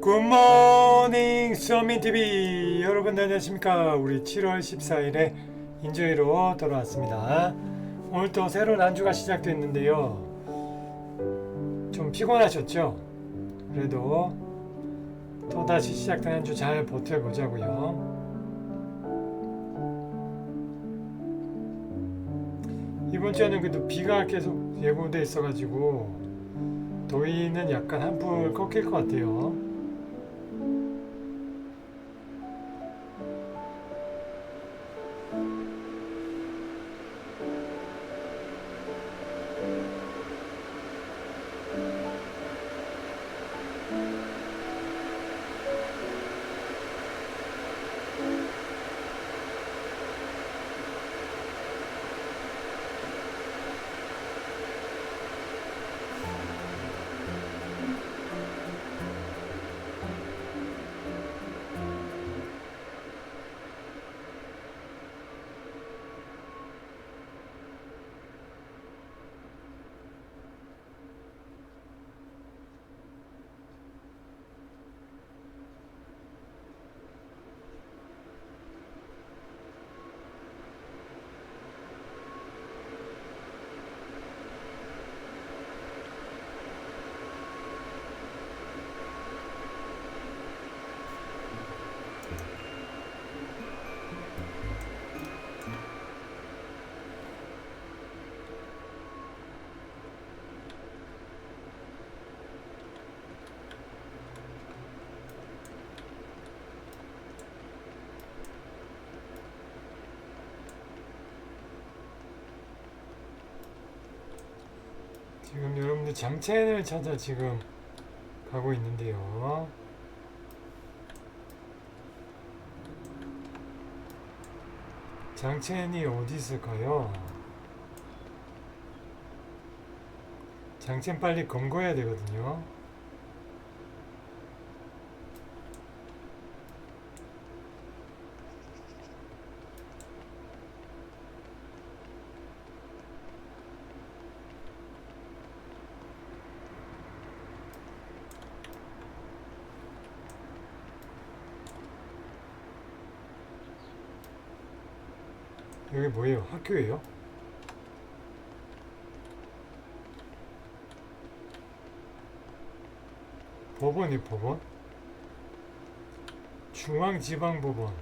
굿모닝 서민TV 여러분 안녕하십니까? 우리 7월 14일에 인조이로 돌아왔습니다. 오늘 또 새로운 한 주가 시작됐는데요. 좀 피곤하셨죠? 그래도 또다시 시작된 한 주 잘 버텨보자고요. 이번 주에는 그래도 비가 계속 예보돼 있어가지고 더위는 약간 한풀 꺾일 것 같아요 지금 여러분들 장첸을 찾아 지금 가고 있는데요. 장첸이 어디 있을까요? 장첸 빨리 검거해야 되거든요. 여기 뭐예요? 학교예요? 법원이 법원? 중앙지방법원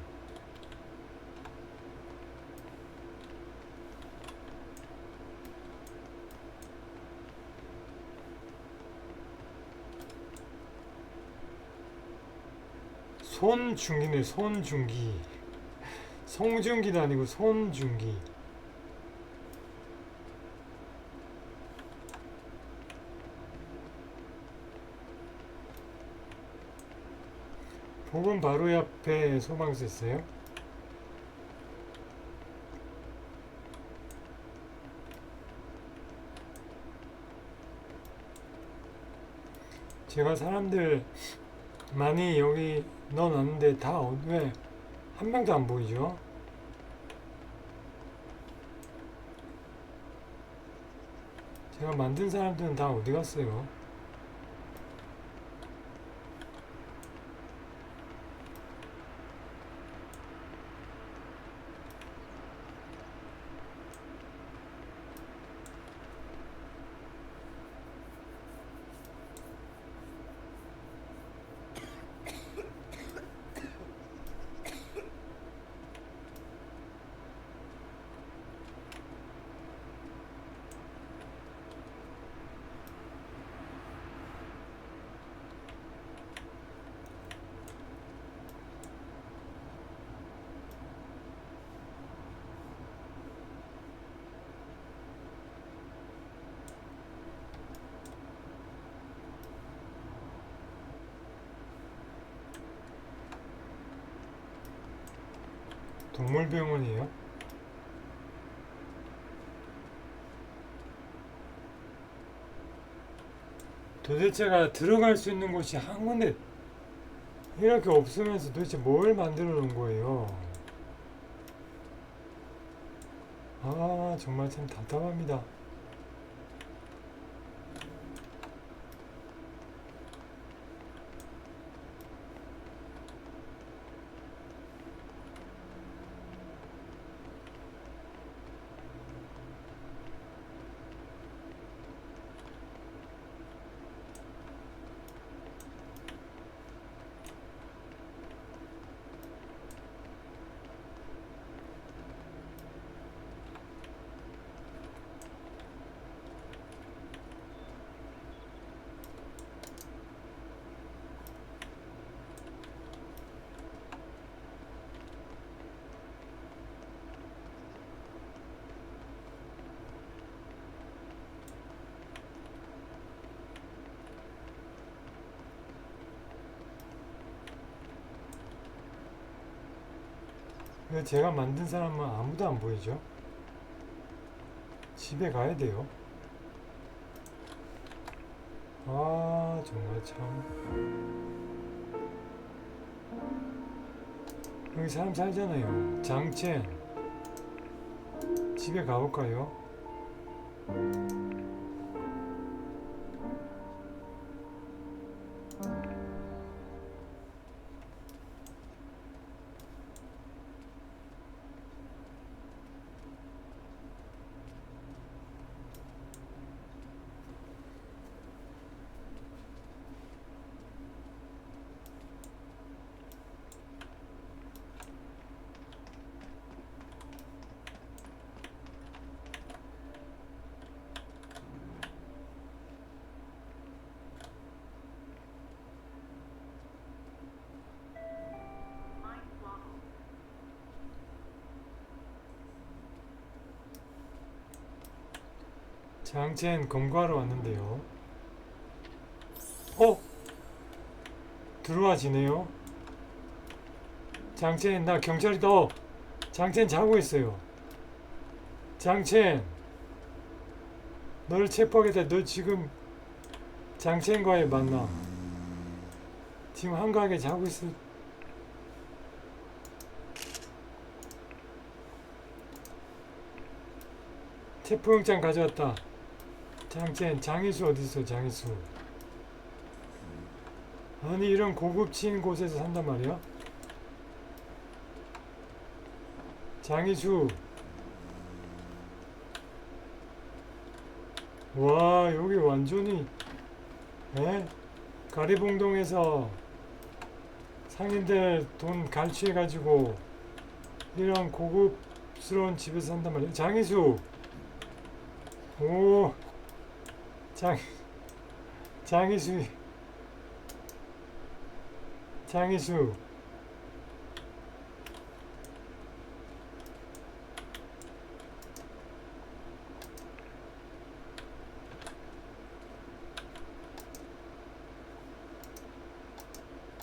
손중기네 손중기 송중기도 아니고 손중기 복은 바로 옆에 소방서 있어요? 제가 사람들 많이 여기 넣어놨는데 다 왜 한 명도 안 보이죠? 제가 만든 사람들은 다 어디 갔어요? 동물병원이에요? 도대체가 들어갈 수 있는 곳이 한 군데 이렇게 없으면서 도대체 뭘 만들어 놓은 거예요? 아, 정말 참 답답합니다. 왜 제가 만든 사람은 아무도 안 보이죠? 집에 가야 돼요. 아 정말 참 여기 사람 살잖아요. 장첸 집에 가볼까요? 장첸 검거하러 왔는데요. 어? 들어와지네요. 장첸 나 경찰이다. 어, 장첸 자고 있어요. 장첸 너를 체포하겠다. 너 지금 장첸과의 만남. 지금 한가하게 자고 있어. 체포영장 가져왔다. 장첸 장희수 어디 있어 장희수? 아니 이런 고급진 곳에서 산단 말이야? 장희수 와 여기 완전히 에? 가리봉동에서 상인들 돈 갈취해가지고 이런 고급스러운 집에서 산단 말이야 장희수 오 장, 장희수 장희수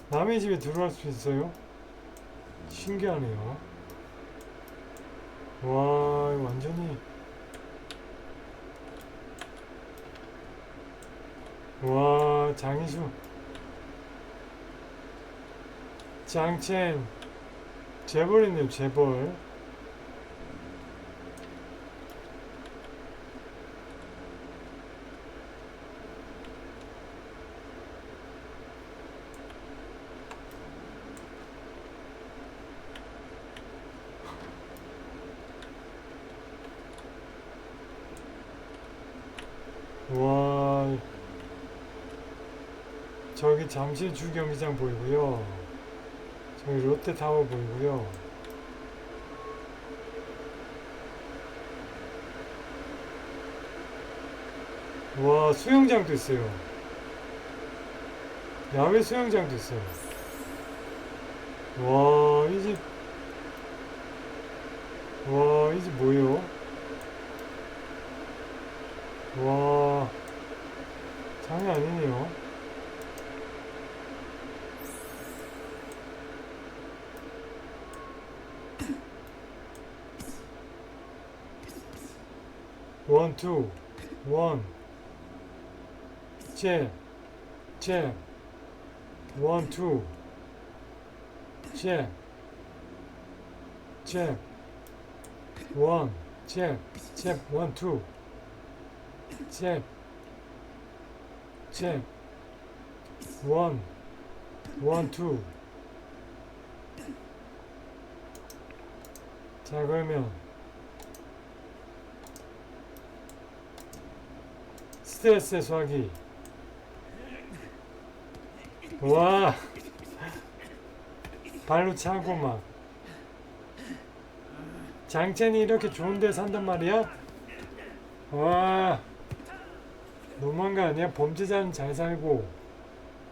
남의 집에 들어갈 수 있어요? 신기하네요 와 완전히 와 장희수. 장첸. 재벌이네요 재벌 와 저기 잠실 주 경기장 보이고요. 저기 롯데타워 보이고요. 와 수영장도 있어요. 야외 수영장도 있어요. 와, 이 집, 와, 이 집 뭐예요? 와, 장난 아니네요. 원, 투, 원, 잽, 잽, 원, 투, 잽, 잽, 원, 잽, 잽, 원, 투, 잽, 잽, 원, 원, 투. 자, 그러면 스트레스 해소하기. 와. 발로 차고 막. 장첸이 이렇게 좋은 데 산단 말이야? 와. 너무한 거 아니야? 범죄자는 잘 살고,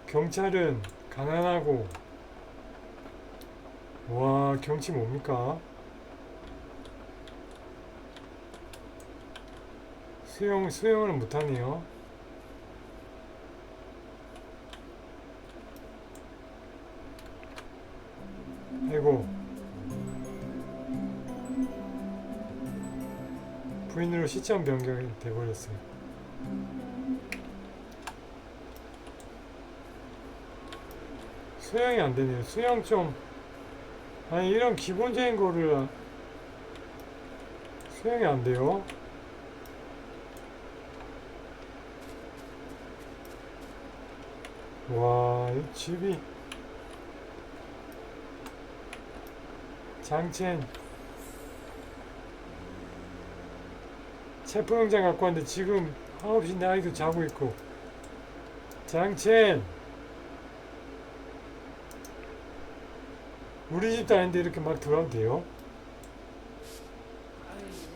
경찰은 가난하고. 와, 경치 뭡니까? 수영 수영을 못하네요. 아이고 부인으로 시점 변경이 돼버렸어요. 수영이 안 되네요. 수영 좀 아니 이런 기본적인 거를 수영이 안 돼요. 와, 이 집이. 장첸. 체포영장 갖고 왔는데 지금 9시인데 아이도 자고 있고. 장첸. 우리 집도 아닌데 이렇게 막 들어가면 돼요?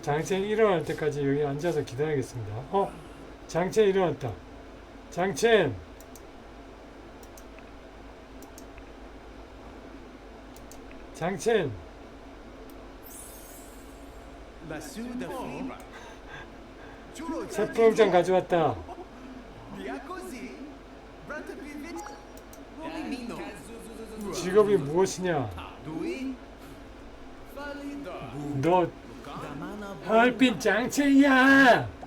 장첸 일어날 때까지 여기 앉아서 기다리겠습니다. 어? 장첸 일어났다. 장첸 장첸 체포영장 가져왔다. 직업이 무엇이냐. 너 헐빈 장첸이야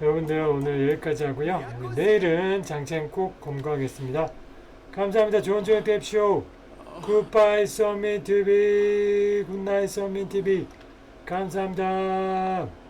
여러분들 오늘 여기까지 하고요. 내일은 장첸 꼭 검거하겠습니다. 감사합니다. 좋은 저녁 되십시오 굿바이 서민 TV 굿나잇 서민 TV 감사합니다